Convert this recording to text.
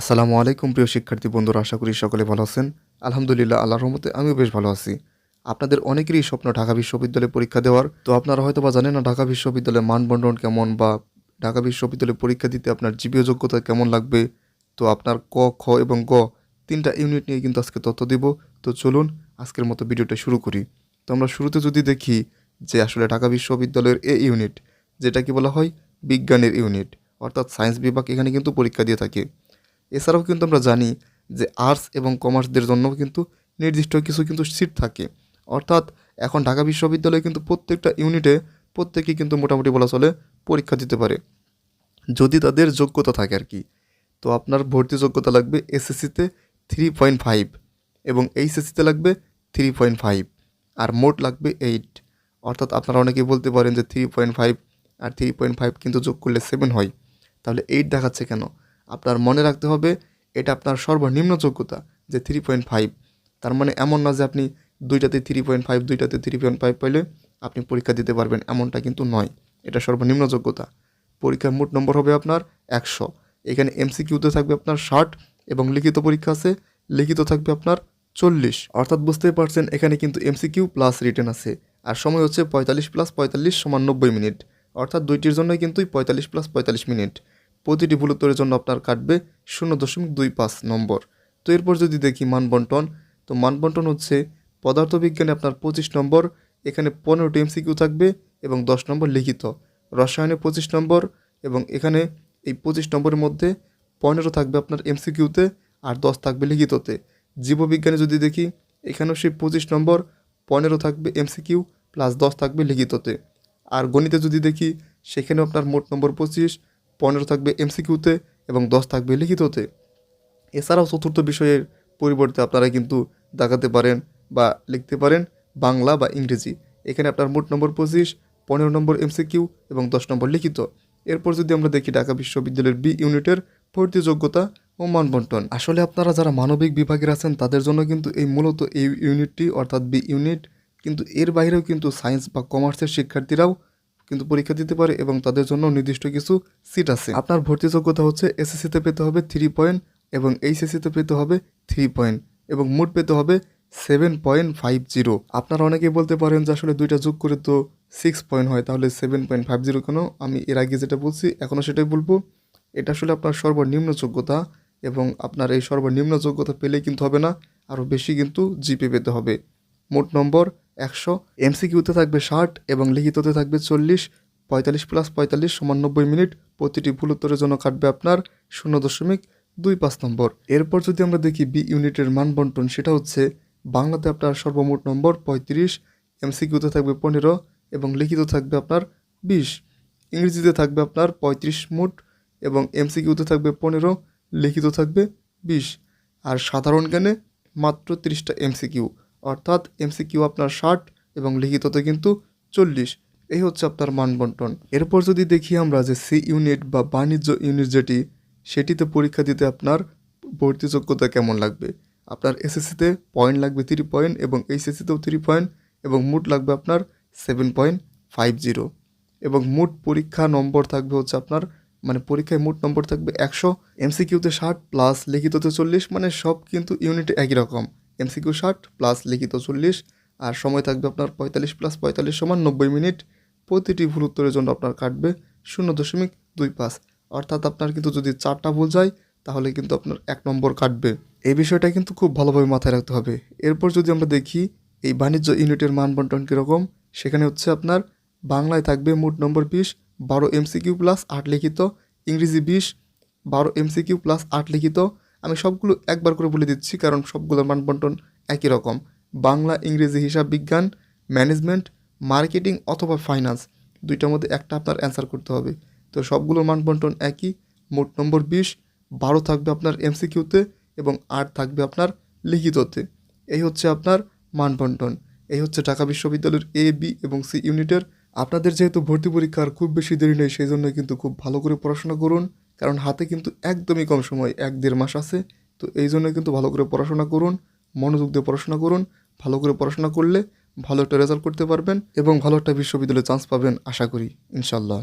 আসসালামু আলাইকুম, প্রিয় শিক্ষার্থী বন্ধুরা, আশা করি সকলে ভালো আছেন। আলহামদুলিল্লাহ, আল্লাহর রহমতে আমিও বেশ ভালো আছি। আপনাদের অনেকেরই স্বপ্ন ঢাকা বিশ্ববিদ্যালয়ে পরীক্ষা দেওয়ার। তো আপনারা হয়তো বা জানেন না ঢাকা বিশ্ববিদ্যালয়ের মানবন্টন কেমন বা ঢাকা বিশ্ববিদ্যালয়ে পরীক্ষা দিতে আপনার জীবীয় যোগ্যতা কেমন লাগবে? তো আপনার ক, খ এবং গ তিনটা ইউনিট নিয়ে কিন্তু আজকে তথ্য দিব। তো চলুন আজকের মতো ভিডিওটা শুরু করি। তো আমরা শুরুতে যদি দেখি যে আসলে ঢাকা বিশ্ববিদ্যালয়ের এ ইউনিট যেটা কি বলা হয় বিজ্ঞানের ইউনিট, অর্থাৎ সায়েন্স বিভাগ এখানে কিন্তু পরীক্ষা দিয়ে থাকে। এছাড়াও কিন্তু আমরা জানি যে আর্টস এবং কমার্সদের জন্য কিন্তু নির্দিষ্ট কিছু কিন্তু সিট থাকে। অর্থাৎ এখন ঢাকা বিশ্ববিদ্যালয়ে কিন্তু প্রত্যেকটা ইউনিটে প্রত্যেকেই কিন্তু মোটামুটি বলা চলে পরীক্ষা দিতে পারে। যদি তাদের যোগ্যতা থাকে আর কি। তো আপনার ভর্তি যোগ্যতা লাগবে এসএসসিতে থ্রি পয়েন্ট ফাইভ এবং এইচএসসিতে লাগবে থ্রি পয়েন্ট ফাইভ আর মোট লাগবে এইট অর্থাৎ আপনারা অনেকেই বলতে পারেন যে থ্রি পয়েন্ট ফাইভ আর থ্রি পয়েন্ট ফাইভ কিন্তু যোগ করলে সেভেন হয়। তাহলে এইট দেখাচ্ছে কেন? আপনার মনে রাখতে হবে, এটা আপনার সর্বনিম্ন যোগ্যতা যে থ্রি পয়েন্ট ফাইভ তার মানে এমন না যে আপনি দুইটাতে থ্রি পয়েন্ট ফাইভ দুইটাতে থ্রি পয়েন্ট ফাইভ পাইলে আপনি পরীক্ষা দিতে পারবেন, এমনটা কিন্তু নয়। এটা সর্বনিম্ন যোগ্যতা। পরীক্ষার মোট নম্বর হবে আপনার একশো। এখানে এমসিকিউতে থাকবে আপনার ষাট এবং লিখিত পরীক্ষা আছে, লিখিত থাকবে আপনার চল্লিশ। অর্থাৎ বুঝতেই পারছেন, এখানে কিন্তু এমসিকিউ প্লাস রিটেন আছে। আর সময় হচ্ছে পঁয়তাল্লিশ প্লাস পঁয়তাল্লিশ সমান নব্বই মিনিট। অর্থাৎ দুইটির জন্যই কিন্তু পঁয়তাল্লিশ প্লাস পঁয়তাল্লিশ মিনিট। প্রতিটি ভুল উত্তরের জন্য আপনার কাটবে শূন্য দশমিক দুই পাঁচ নম্বর। তো এরপর যদি দেখি মানবন্টন তো মানবন্টন হচ্ছে পদার্থবিজ্ঞানে আপনার পঁচিশ নম্বর, এখানে পনেরোটি এমসিকিউ থাকবে এবং দশ নম্বর লিখিত। রসায়নে পঁচিশ নম্বর এবং এখানে এই পঁচিশ নম্বরের মধ্যে পনেরো থাকবে আপনার এমসিকিউতে আর দশ থাকবে লিখিততে। জীববিজ্ঞানে যদি দেখি, এখানেও সেই পঁচিশ নম্বর, পনেরো থাকবে এমসিকিউ প্লাস দশ থাকবে লিখিততে। আর গণিতে যদি দেখি, সেখানেও আপনার মোট নম্বর পঁচিশ পনেরো থাকবে এমসিকিউতে এবং দশ থাকবে লিখিততে। এছাড়াও চতুর্থ বিষয়ের পরিবর্তে আপনারা কিন্তু দেখাতে পারেন বা লিখতে পারেন বাংলা বা ইংরেজি। এখানে আপনার মোট নম্বর পঁচিশ, পনেরো নম্বর এমসিকিউ এবং দশ নম্বর লিখিত। এরপর যদি আমরা দেখি ঢাকা বিশ্ববিদ্যালয়ের বি ইউনিটের ভর্তি যোগ্যতা ও মানবন্টন। আসলে আপনারা যারা মানবিক বিভাগের আছেন, তাদের জন্য কিন্তু এই মূলত এই ইউনিটটি অর্থাৎ বি ইউনিট, কিন্তু এর বাইরেও কিন্তু সায়েন্স বা কমার্সের শিক্ষার্থীরাও কিন্তু পরীক্ষা দিতে পারে এবং তাদের জন্য নির্দিষ্ট কিছু সিট আছে। আপনার ভর্তি যোগ্যতা হচ্ছে এসএসসিতে পেতে হবে থ্রি পয়েন্ট এবং এইচএসসিতে পেতে হবে থ্রি পয়েন্ট এবং মোট পেতে হবে সেভেন পয়েন্ট ফাইভ জিরো আপনারা অনেকেই বলতে পারেন যে আসলে দুইটা যোগ করে তো সিক্স পয়েন্ট হয়, তাহলে সেভেন পয়েন্ট ফাইভ জিরো কেন? আমি এর আগে যেটা বলছি এখনও সেটাই বলব। এটা আসলে আপনার সর্বনিম্ন যোগ্যতা এবং আপনার এই সর্বনিম্ন যোগ্যতা পেলে কিন্তু হবে না, আরও বেশি কিন্তু জিপে পেতে হবে। মোট নম্বর একশো এমসিকিউতে থাকবে ষাট এবং লিখিততে থাকবে চল্লিশ, পঁয়তাল্লিশ প্লাস পঁয়তাল্লিশ সমান নব্বই মিনিট। প্রতিটি ভুল উত্তরের জন্য কাটবে আপনার শূন্য দশমিক দুই পাঁচ নম্বর। এরপর যদি আমরা দেখি বি ইউনিটের মান বন্টন, সেটা হচ্ছে বাংলাতে আপনার সর্বমোট নম্বর পঁয়ত্রিশ এমসিকিউতে থাকবে পনেরো এবং লিখিত থাকবে আপনার বিশ। ইংরেজিতে থাকবে আপনার পঁয়ত্রিশ মোট এবং এমসিকিউতে থাকবে পনেরো, লিখিত থাকবে বিশ। আর সাধারণ জ্ঞানে মাত্র তিরিশটা এমসিকিউ অর্থাৎ এমসিকিউ আপনার ষাট এবং লিখিততে কিন্তু চল্লিশ। এই হচ্ছে আপনার মানবন্টন। এরপর যদি দেখি আমরা যে সি ইউনিট বা বাণিজ্য ইউনিট যেটি, সেটিতে পরীক্ষা দিতে আপনার ভর্তি যোগ্যতা কেমন লাগবে? আপনার এসএসসিতে পয়েন্ট লাগবে থ্রি পয়েন্ট এবং এইচএসসিতেও থ্রি পয়েন্ট এবং মোট লাগবে আপনার সেভেন পয়েন্ট ফাইভ জিরো এবং মোট পরীক্ষা নম্বর থাকবে হচ্ছে আপনার মানে পরীক্ষায় মোট নম্বর থাকবে একশো। এমসিকিউতে ষাট প্লাস লিখিততে চল্লিশ মানে সব কিন্তু ইউনিটে একই রকম। এমসিকিউ ষাট প্লাস লিখিত চল্লিশ, আর সময় থাকবে আপনার পঁয়তাল্লিশ প্লাস পঁয়তাল্লিশ সমান নব্বই মিনিট। প্রতিটি ভুল উত্তরের জন্য আপনার কাটবে শূন্য দশমিক দুই পাঁচ। অর্থাৎ আপনার কিন্তু যদি চারটা ভুল যায়, তাহলে কিন্তু আপনার এক নম্বর কাটবে। এই বিষয়টা কিন্তু খুব ভালোভাবে মাথায় রাখতে হবে। এরপর যদি আমরা দেখি, এই বাণিজ্য ইউনিটের মান বন্টন কীরকম? সেখানে হচ্ছে আপনার, বাংলায় থাকবে মোট নম্বর বিশ, বারো এমসিকিউ প্লাস আট লিখিত, ইংরেজি বিশ, বারো এমসিকিউ প্লাস আট লিখিত আমি সবগুলো একবার করে বলে দিচ্ছি, কারণ সবগুলোর মান বন্টন একই রকম। বাংলা, ইংরেজি, হিসাব বিজ্ঞান, ম্যানেজমেন্ট, মার্কেটিং অথবা ফাইন্যান্স, দুইটার মধ্যে একটা আপনার অ্যান্সার করতে হবে। তো সবগুলোর মান বন্টন একই, মোট নম্বর বিশ, বারো থাকবে আপনার এমসিকিউতে এবং আট থাকবে আপনার লিখিততে। এই হচ্ছে আপনার মান বন্টন এই হচ্ছে ঢাকা বিশ্ববিদ্যালয়ের এ বি এবং সি ইউনিটের। আপনাদের যেহেতু ভর্তি পরীক্ষার খুব বেশি দেরি নেই, সেই জন্য কিন্তু খুব ভালো করে পড়াশোনা করুন। কারণ হাতে কিন্তু একদমই কম সময়, এক দেড় মাস আছে। তো এই জন্য কিন্তু ভালো করে পড়াশোনা করুন, মনোযোগ দিয়ে পড়াশোনা করুন, ভালো করে পড়াশোনা করলে ভালো একটা রেজাল্ট করতে পারবেন এবং ভালো একটা বিশ্ববিদ্যালয়ে চান্স পাবেন, আশা করি ইনশাল্লাহ